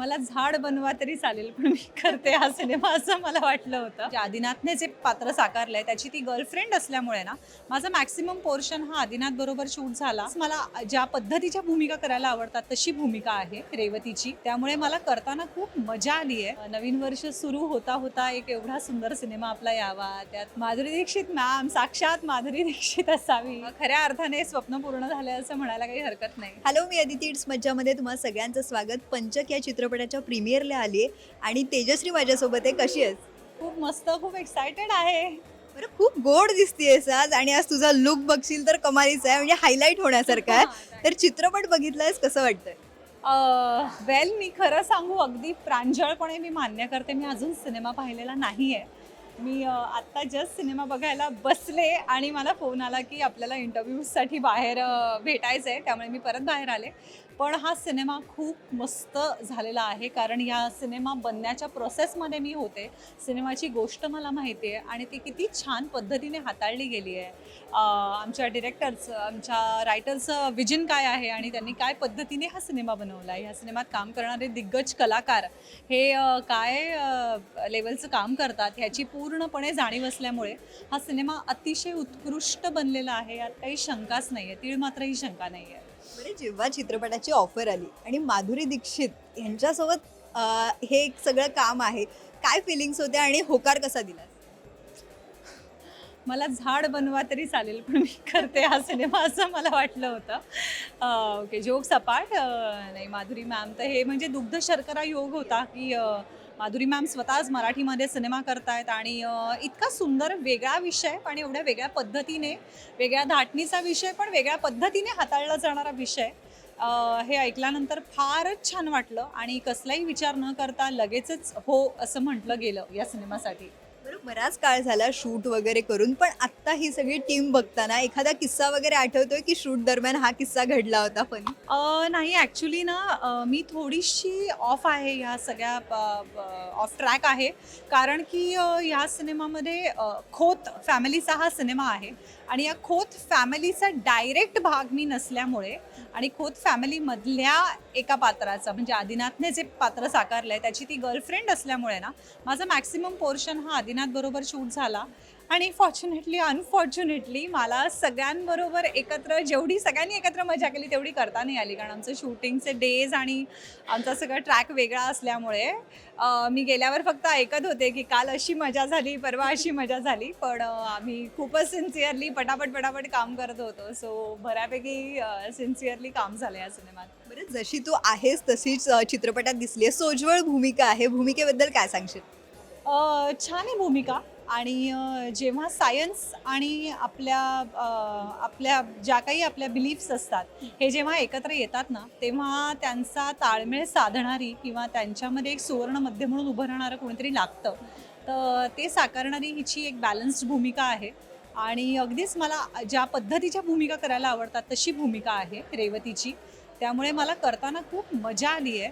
मला झाड बनवा तरी चालेल पण मी करते हा सिनेमा असं मला वाटलं होतं. जे आदिनाथने जे पात्र साकारलंय त्याची ती गर्लफ्रेंड असल्यामुळे ना माझा मॅक्सिमम पोर्शन हा आदिनाथ बरोबर शूट झाला. मला ज्या पद्धतीच्या भूमिका करायला आवडतात तशी भूमिका आहे रेवतीची. त्यामुळे मला करताना खूप मजा आली आहे. नवीन वर्ष सुरू होता होता एक एवढा सुंदर सिनेमा आपला यावा. त्यात माधुरी दीक्षित मॅम साक्षात माधुरी दीक्षित असावी. खऱ्या अर्थाने स्वप्न पूर्ण झाले असं म्हणायला काही हरकत नाही. हॅलो मी अदिती. इट्स मज्जामध्ये तुम्हाला सगळ्यांचं स्वागत. पंचक या चित्रपटाच्या प्रीमियरला आली आहे आणि तेजश्री माझ्यासोबत आहे. कशी आहेस? खूप मस्त खूप एक्सायटेड आहे. बरं खूप गोड दिसतीयस आज. आणि आज तुझा लुक बघशील तर कमालीचा आहे. म्हणजे हायलाईट होण्यासारखा आहे. तर चित्रपट बघितलायस कसं वाटतंय? वेल मी खरं सांगू अगदी प्रांजळपणे मी मान्य करते. मी अजून सिनेमा पाहिलेला नाही आहे मी आत्ता जस्ट सिनेमा बघायला बसले आणि मला फोन आला की आपल्याला इंटरव्ह्यूसाठी बाहेर भेटायचं आहे त्यामुळे मी परत बाहेर आले. पण हा सिनेमा खूप मस्त झालेला आहे. कारण या सिनेमा बनण्याच्या प्रोसेसमध्ये मी होते. सिनेमाची गोष्ट मला माहिती आहे आणि ती किती छान पद्धतीने हाताळली गेली आहे. आमच्या डिरेक्टरचं आमच्या रायटरचं विजन काय आहे आणि त्यांनी काय पद्धतीने हा सिनेमा बनवला आहे? ह्या सिनेमात काम करणारे दिग्गज कलाकार हे काय लेवलचं काम करतात ह्याची पूर्णपणे जाणीव असल्यामुळे हा सिनेमा अतिशय उत्कृष्ट बनलेला आहे. यात काही शंकाच नाही आहे तीळ मात्र ही शंका नाही आहे बरे जेव्हा चित्रपटाची ऑफर आली आणि माधुरी दीक्षित यांच्यासोबत अं, हे एक सगळं काम आहे काय फिलिंग्स होत्या आणि होकार कसा दिला? मला झाड बनवा तरी चालेल पण मी करते हा सिनेमा असं मला वाटलं होतं. ओके जोक सपाट नाही माधुरी मॅम तर हे म्हणजे दुग्ध शर्करा योग होता की अं, माधुरी मॅम स्वतःच मराठीमध्ये सिनेमा करतायत आणि इतका सुंदर वेगळा विषय पण एवढ्या वेगळ्या पद्धतीने वेगळ्या धाटणीचा विषय पण वेगळ्या पद्धतीने हाताळला जाणारा विषय हे ऐकल्यानंतर फारच छान वाटलं आणि कसलाही विचार न करता लगेचच हो असं म्हटलं गेलं या सिनेमासाठी. बराच काळ झाला शूट वगैरे करून पण आत्ता ही सगळी टीम बघताना एखादा किस्सा वगैरे आठवतोय की शूट दरम्यान हा किस्सा घडला होता पण? नाही ॲक्च्युली ना अ, मी थोडीशी ऑफ आहे ह्या सगळ्या ऑफ ट्रॅक आहे. कारण की अ, ह्या सिनेमामध्ये अ, खोत फॅमिलीचा हा सिनेमा आहे आणि या खोत फॅमिलीचा डायरेक्ट भाग मी नसल्यामुळे आणि खोत फॅमिलीमधल्या एका पात्राचा म्हणजे आदिनाथने जे पात्र साकारलं आहे त्याची ती गर्लफ्रेंड असल्यामुळे ना माझा मॅक्सिमम पोर्शन हा आदिनाथ बरोबर शूट झाला. आणि फॉर्च्युनेटली अनफॉर्च्युनेटली मला सगळ्यांबरोबर एकत्र जेवढी सगळ्यांनी एकत्र मजा केली तेवढी करता नाही आली. कारण आमचं शूटिंगचे डेज आणि आमचा सगळं ट्रॅक वेगळा असल्यामुळे मी गेल्यावर फक्त ऐकत होते की काल अशी मजा झाली परवा अशी मजा झाली. पण आम्ही खूपच सिन्सिअरली पटापट पटापट काम करत होतो. सो बऱ्यापैकी सिन्सिअरली काम झालं या सिनेमात. बरं जशी तू आहेस तशीच चित्रपटात दिसली आहे सोज्वळ भूमिका आहे. भूमिकेबद्दल काय सांगशील? छान आहे भूमिका आणि जेव्हा सायन्स आणि आपल्या आपल्या ज्या काही आपल्या बिलीफ्स असतात हे जेव्हा एकत्र येतात ना तेव्हा त्यांचा ताळमेळ साधणारी किंवा त्यांच्यामध्ये एक सुवर्ण मध्य म्हणून उभं राहणारं कोणीतरी लागतं. तर ते साकारणारी हिची एक बॅलन्स्ड भूमिका आहे आणि अगदीच मला ज्या पद्धतीच्या भूमिका करायला आवडतात तशी भूमिका आहे रेवतीची. त्यामुळे मला करताना खूप मजा आली आहे.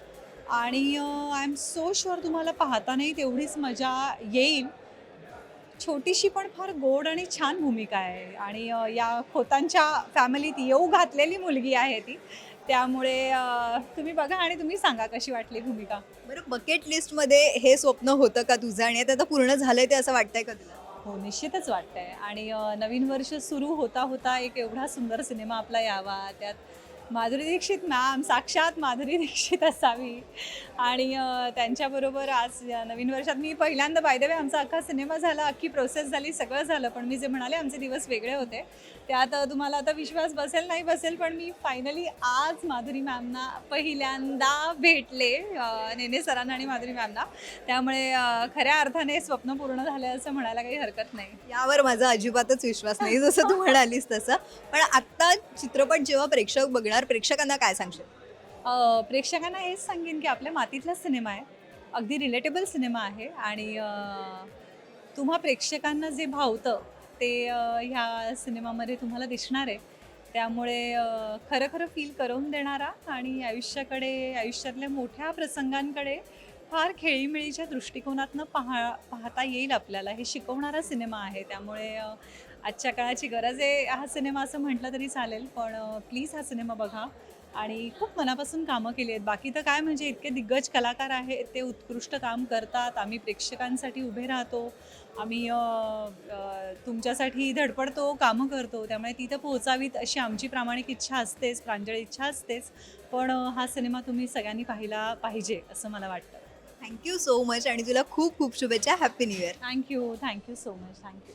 आणि आय एम सो शुअर तुम्हाला पाहतानाही तेवढीच मजा येईल. छोटीशी पण फार गोड आणि छान भूमिका आहे. आणि या खोतांच्या फॅमिलीत येऊ घातलेली मुलगी आहे ती. त्यामुळे तुम्ही बघा आणि तुम्ही सांगा कशी वाटली भूमिका. बरं बकेट लिस्टमध्ये हे स्वप्न होतं का तुझं? आणि आता पूर्ण झालंय ते असं वाटतंय का तुला? हो निश्चितच वाटतंय. आणि नवीन वर्ष सुरू होता होता एक एवढा सुंदर सिनेमा आपला यावा. त्यात माधुरी दीक्षित मॅम साक्षात माधुरी दीक्षित असावी. आणि त्यांच्याबरोबर आज या नवीन वर्षात मी पहिल्यांदा बायदेवे वे आमचा अख्खा सिनेमा झाला अख्खी प्रोसेस झाली सगळं झालं पण मी जे म्हणाले आमचे दिवस वेगळे होते. त्यात तुम्हाला आता विश्वास बसेल नाही बसेल पण मी फायनली आज माधुरी मॅमना पहिल्यांदा भेटले नेने सरांना आणि माधुरी मॅमना त्यामुळे खऱ्या अर्थाने स्वप्न पूर्ण झालं असं म्हणायला काही हरकत नाही. यावर माझा अजिबातच विश्वास नाही जसं तू म्हणालीस तसं. पण आत्ता चित्रपट जेव्हा प्रेक्षक बघणार प्रेक्षकांना काय सांगशील? प्रेक्षकांना हेच सांगेन की आपल्या मातीतला सिनेमा आहे. अगदी रिलेटेबल सिनेमा आहे आणि तुम्हा प्रेक्षकांना जे भावतं ते ह्या सिनेमामध्ये तुम्हाला दिसणार आहे. त्यामुळे अ, खरं खरं फील करून देणारा आणि आयुष्याकडे आयुष्यातल्या मोठ्या प्रसंगांकडे फार खेळीमेळीच्या दृष्टिकोनातनं पाहा पाहता येईल आपल्याला. हे शिकवणारा सिनेमा आहे. त्यामुळे आजच्या काळाची गरज आहे. हा सिनेमा असं म्हटलं तरी चालेल पण प्लीज हा सिनेमा बघा. आणि खूप मनापासून कामं केली आहेत. बाकी तर काय म्हणजे इतके दिग्गज कलाकार आहेत ते उत्कृष्ट काम करतात. आम्ही प्रेक्षकांसाठी उभे राहतो. आम्ही तुमच्यासाठी धडपडतो कामं करतो. त्यामुळे तिथं पोहोचावीत अशी आमची प्रामाणिक इच्छा असतेच प्रांजळ इच्छा असतेच. पण हा सिनेमा तुम्ही सगळ्यांनी पाहिला पाहिजे असं मला वाटतं. थँक्यू सो मच आणि तुला खूप खूप शुभेच्छा. Happy new year thank you thank you so much thank you